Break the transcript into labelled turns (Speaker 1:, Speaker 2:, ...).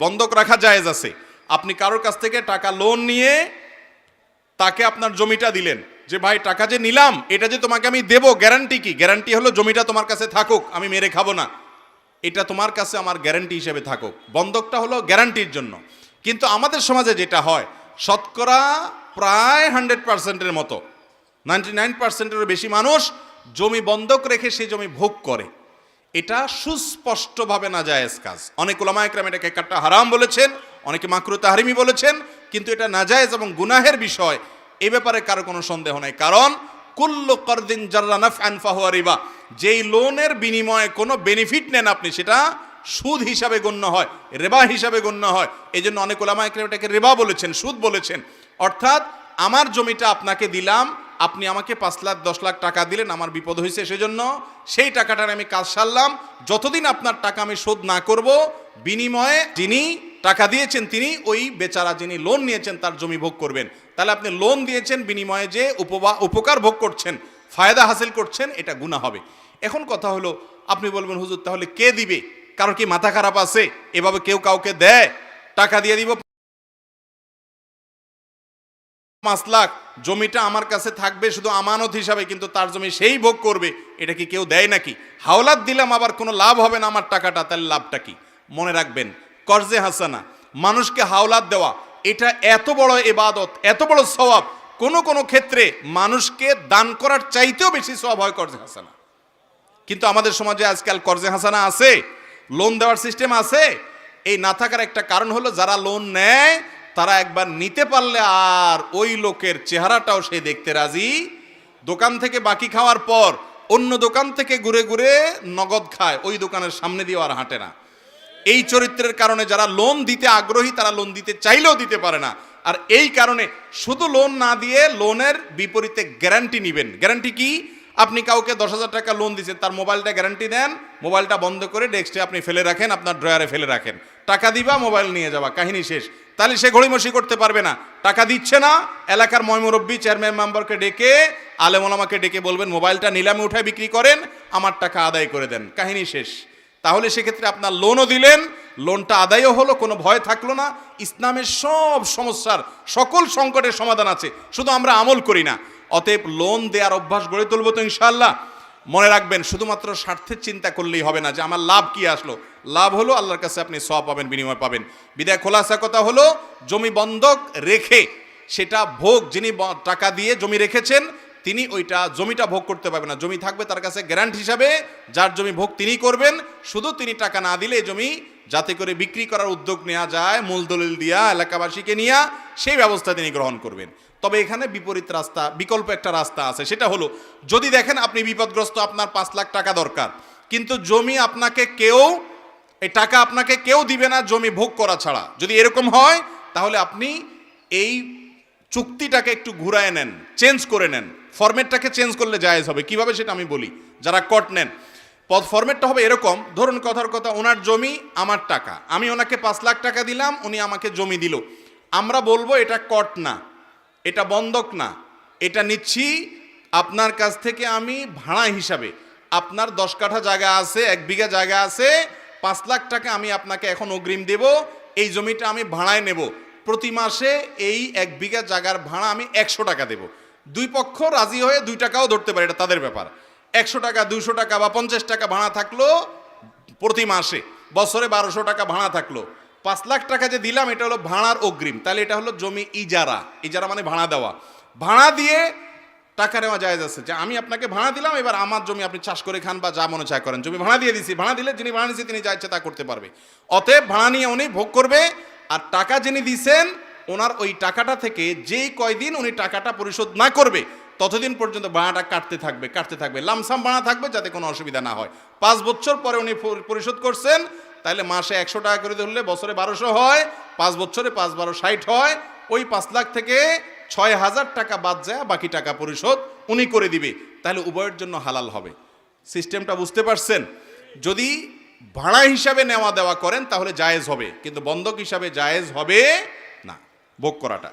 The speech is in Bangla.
Speaker 1: বন্ধক রাখা জায়েজ আছে। আপনি কারোর কাছ থেকে টাকা লোন নিয়ে তাকে আপনার জমিটা দিলেন। যে, ভাই, টাকা যে নিলাম, এটা যে তোমাকে আমি দেবো গ্যারান্টি কি? গ্যারান্টি হলো জমিটা তোমার কাছে থাকুক, আমি মেরে খাব না। এটা তোমার কাছে আমার গ্যারান্টি হিসেবে থাকুক। বন্ধকটা হলো গ্যারান্টির জন্য। কিন্তু আমাদের সমাজে যেটা হয়, শতকরা প্রায় হান্ড্রেড পার্সেন্টের মতো। নাইনটি নাইন পার্সেন্টেরও বেশি মানুষ জমি বন্ধক রেখে সেই জমি ভোগ করে। এটা সুস্পষ্টভাবে না জায়েজ কাজ। অনেক ওলামা একরাম এটাকে একটা হারাম বলেছেন, অনেকে মাকরু তাহারিমি বলেছেন, কিন্তু এটা নাজায়েজ এবং গুনাহের বিষয়, এ ব্যাপারে কারও কোনো সন্দেহ নেই। কারণ, কুল্লু করদিন জার্রানাফ আনফাহুয়া যেই লোনের বিনিময়ে কোনো বেনিফিট নেন আপনি, সেটা সুদ হিসাবে গণ্য হয়, রেবা হিসাবে গণ্য হয়। এই জন্য অনেক ওলামা একরাম এটাকে রেবা বলেছেন, সুদ বলেছেন। অর্থাৎ, আমার জমিটা আপনাকে দিলাম আপনি আমাকে পাঁচ লাখ, দশ লাখ টাকা দিলেন, আমার বিপদ হয়েছে, সেজন্য সেই টাকাটার আমি কাজ সারলাম। যতদিন আপনার টাকা আমি শোধ না করব, বিনিময়ে যিনি টাকা দিয়েছেন, তিনি ওই বেচারা যিনি লোন নিয়েছেন, তার জমি ভোগ করবেন। তাহলে আপনি লোন দিয়েছেন, বিনিময়ে যে উপবা, উপকার ভোগ করছেন, ফায়দা হাসিল করছেন, এটা গুণা হবে। এখন কথা হলো, আপনি বলবেন, হুজুর, তাহলে কে দিবে? কারোর কি মাথা খারাপ আছে? এভাবে কেউ কাউকে দেয়? টাকা দিয়ে দিব পাঁচ লাখ জমিটা আমার কাছে থাকবে শুধু আমানত হিসাবে, কিন্তু তার জমি সেই ভোগ করবে, এটা কি কেউ দেয় নাকি? হাওলাত দিলাম, আবার কোনো লাভ হবে না আমার টাকাটা তাহলে লাভটা কি? মনে রাখবেন, কর্জে হাসানা, মানুষকে হাওলাত দেওয়া, এটা এত বড় এবাদত, এত বড় স্বভাব কোনো কোনো ক্ষেত্রে মানুষকে দান করার চাইতেও বেশি স্বভাব হয় কর্জে হাসানা। কিন্তু আমাদের সমাজে আজকাল কর্জে হাসানা আছে, লোন দেওয়ার সিস্টেম আছে। এই না থাকার একটা কারণ হলো, যারা লোন নেয় তারা একবার নিতে পারলে আর ওই লোকের চেহারাটাও সে দেখতে রাজি। দোকান থেকে বাকি খাওয়ার পর অন্য দোকান থেকে ঘুরে ঘুরে নগদ খায়, ওই দোকানের সামনে দিয়ে আর হাঁটে না। এই চরিত্রের কারণে যারা লোন দিতে আগ্রহী, তারা লোন দিতে চাইলেও দিতে পারে না। আর এই কারণে শুধু লোন না দিয়ে লোনের বিপরীতে গ্যারান্টি নেবেন। গ্যারান্টি কি? আপনি কাউকে দশ হাজার টাকা লোন দিচ্ছেন তার মোবাইলটা গ্যারান্টি দেন, মোবাইলটা বন্ধ করে ডেস্কে আপনি ফেলে রাখেন, আপনার ড্রয়ারে ফেলে রাখেন। টাকা দিবা, মোবাইল নিয়ে যাবা, কাহিনী শেষ। তাহলে সে ঘড়িমসি করতে পারবে না। টাকা দিচ্ছে না, এলাকার ময়মুরব্বী চেয়ারম্যান মেম্বারকে ডেকে আলেমোলামাকে ডেকে বলবেন, মোবাইলটা নিলামে উঠায় বিক্রি করেন, আমার টাকা আদায় করে দেন। কাহিনী শেষ। তাহলে সেক্ষেত্রে আপনার লোনও দিলেন লোনটা আদায়ও হলো, কোনো ভয় থাকল না। ইসলামের সব সমস্যার সকল সংকটের সমাধান আছে। শুধু আমরা আমল করি না। অতএব লোন দেওয়ার অভ্যাস গড়ে তুলবো তো ইনশাল্লাহ মনে রাখবেন, শুধুমাত্র স্বার্থের চিন্তা করলেই হবে না যে আমার লাভ কি আসলো। লাভ হলো আল্লাহর কাছে আপনি সব পাবেন, বিনিময় পাবেন। বিদায়, খোলাসা কথা হলো, জমি বন্ধক রেখে সেটা ভোগ যিনি টাকা দিয়ে জমি রেখেছেন, তিনি ওইটা জমিটা ভোগ করতে পারবেন না। জমি থাকবে তার কাছে গ্যারান্টি হিসাবে, যার জমি ভোগ তিনি করবেন, শুধু তিনি টাকা না দিলে জমি যাতে করে বিক্রি করার উদ্যোগ নেওয়া যায়, মূল দলিল দিয়া এলাকাবাসীকে নিয়ে সেই ব্যবস্থা তিনি গ্রহণ করবেন। তবে এখানে বিপরীত রাস্তা, বিকল্প একটা রাস্তা আছে। সেটা হলো, যদি দেখেন আপনি বিপদগ্রস্ত, আপনার পাঁচ লাখ টাকা দরকার, কিন্তু জমি আপনাকে কেউ, এই টাকা আপনাকে কেউ দিবে না জমি ভোগ করা ছাড়া। যদি এরকম হয়, তাহলে আপনি এই চুক্তিটাকে একটু ঘুরায় নেন, চেঞ্জ করে নেন। ফরম্যাটটাকে চেঞ্জ করলে জায়েজ হবে। কীভাবে সেটা আমি বলি? যারা কট নেন পদ ফরম্যাটটা হবে এরকম, ধরুন কথার কথা, ওনার জমি, আমার টাকা। আমি ওনাকে পাঁচ লাখ টাকা দিলাম, উনি আমাকে জমি দিল। আমরা বলব, এটা কট না, এটা বন্ধক না, এটা নিচ্ছি আপনার কাছ থেকে আমি ভাড়া হিসাবে। আপনার দশ কাঠা জায়গা আছে, এক বিঘা জায়গা আছে, পাঁচ লাখ টাকা আমি আপনাকে এখন অগ্রিম দেব, এই জমিটা আমি ভাড়ায় নেব। প্রতি মাসে এই এক বিঘা জায়গার ভাড়া আমি একশো টাকা দেব। দুই পক্ষ রাজি হয়ে দুই টাকাও ধরতে পারে, এটা তাদের ব্যাপার। একশো টাকা দুশো টাকা বা পঞ্চাশ টাকা ভাড়া থাকল প্রতি মাসে। বছরে বারোশো টাকা ভাড়া থাকল। পাঁচ লাখ টাকা যে দিলাম, এটা হলো ভাড়ার অগ্রিম। তাহলে এটা হলো জমি ইজারা। ইজারা মানে ভাড়া দেওয়া। ভাড়া দিয়ে টাকা নেওয়া যায় যাচ্ছে যে আমি আপনাকে ভাড়া দিলাম, এবার আমার জমি আপনি চাষ করে খান বা যা মনে চায় করেন। জমি ভাড়া দিয়ে দিছি, ভাড়া দিলে যিনি ভাড়া নিয়েছে তিনি যা ইচ্ছে তা করতে পারবে। অতএব ভাড়া নিয়ে উনি ভোগ করবে, আর টাকা যিনি দিছেন, ওনার ওই টাকাটা থেকে যেই কয়দিন উনি টাকাটা পরিশোধ না করবে ততদিন পর্যন্ত ভাড়াটা কাটতে থাকবে কাটতে থাকবে। লামসাম ভাড়া থাকবে যাতে কোনো অসুবিধা না হয়। পাঁচ বছর পরে উনি পরিশোধ করছেন তাহলে মাসে একশো টাকা করে ধরলে বছরে বারোশো হয়, পাঁচ বছরে পাঁচ বারো ষাট হয়, ওই পাঁচ লাখ থেকে ছয় হাজার টাকা বাদ যায়, বাকি টাকা পরিশোধ উনি করে দিবে। তাহলে উভয়ের জন্য হালাল হবে। সিস্টেমটা বুঝতে পারছেন? যদি ভাড়া হিসাবে নেওয়া দেওয়া করেন, তাহলে জায়েজ হবে। কিন্তু বন্ধক হিসাবে জায়েজ হবে না, ভোগ করাটা।